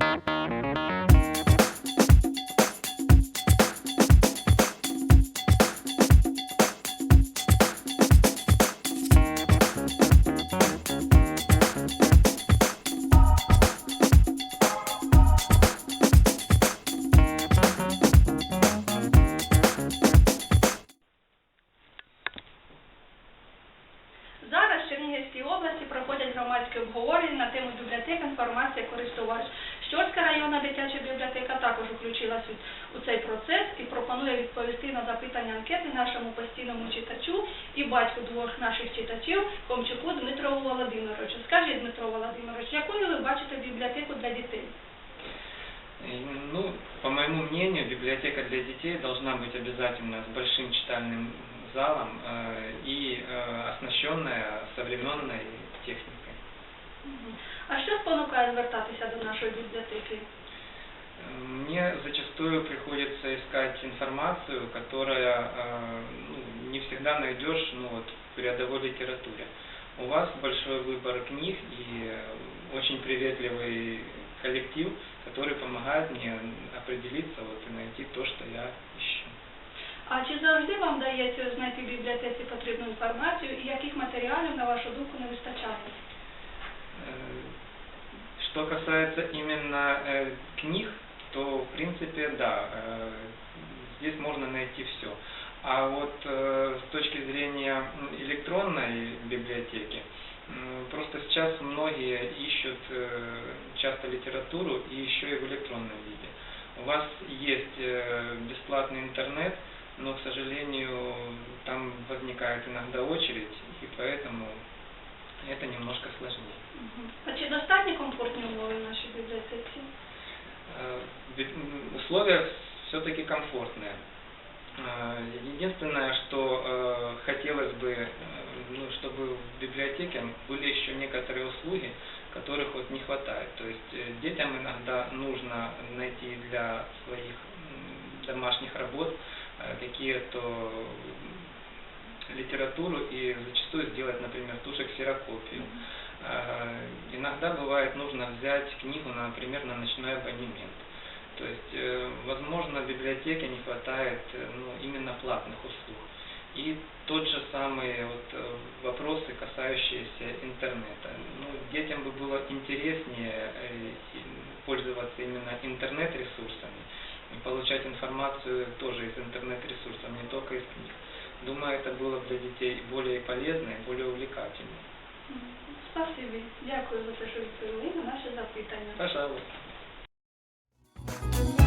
Зараз в Чернігівській області проходять громадські обговорення на тему бібліотек, інформація, користувач. Щорська районна дитяча бібліотека також включилась у- у цей процес і пропонує відповісти на запитання анкети нашому постійному читачу і батьку двох наших читачів Комчуку Дмитру Володимировичу. Скажіть, Дмитро Володимирович, якою ви бачите бібліотеку для дітей? И, Ну, по моему мнению, библиотека для детей должна быть обязательно с большим читальным залом э, и э, оснащенная современной техникой. Мгм. А що спонукає звертатися до нашої бібліотеки? Э, Мне зачастую приходится искать информацию, которая э, ну, не всегда найдешь ну, вот, в рядовой литературе. У вас большой выбор книг и э, очень приветливый коллектив, который помогает мне определиться вот, и найти то, что я ищу. А чи завжди вам вдається знайти в бібліотеці потрібну інформацію і яких матеріалів, на вашу думку, не вистачає? Что касается именно э, книг, то в принципе да, э, здесь можно найти все. А вот э, с точки зрения электронной библиотеки, просто сейчас многие ищут э, часто литературу и еще и в электронном виде. У вас есть э, бесплатный интернет, но, к сожалению, там возникает иногда очередь, и поэтому это немножко сложнее. Мгм. А чи Условия все-таки комфортные. Э, Единственное, что э, хотелось бы, э, ну, чтобы в библиотеке были еще некоторые услуги, которых вот не хватает. То есть э, детям иногда нужно найти для своих домашних работ э, какие-то литературу и зачастую сделать, например, ту же ксерокопию. Э, Иногда бывает нужно взять книгу, например, на ночной абонемент. То есть, э, возможно, в библиотеке не хватает э, ну, именно платных услуг. И тот же самый вот, э, вопросы, касающиеся интернета. Ну, детям бы было интереснее э, и пользоваться именно интернет-ресурсами и получать информацию тоже из интернет-ресурсов, не только из книг. Думаю, это было бы для детей более полезно и более увлекательно. Мгм. Спасибі. Дякую за те, що відповіли на наші запитання. Пожалуйста. Yeah.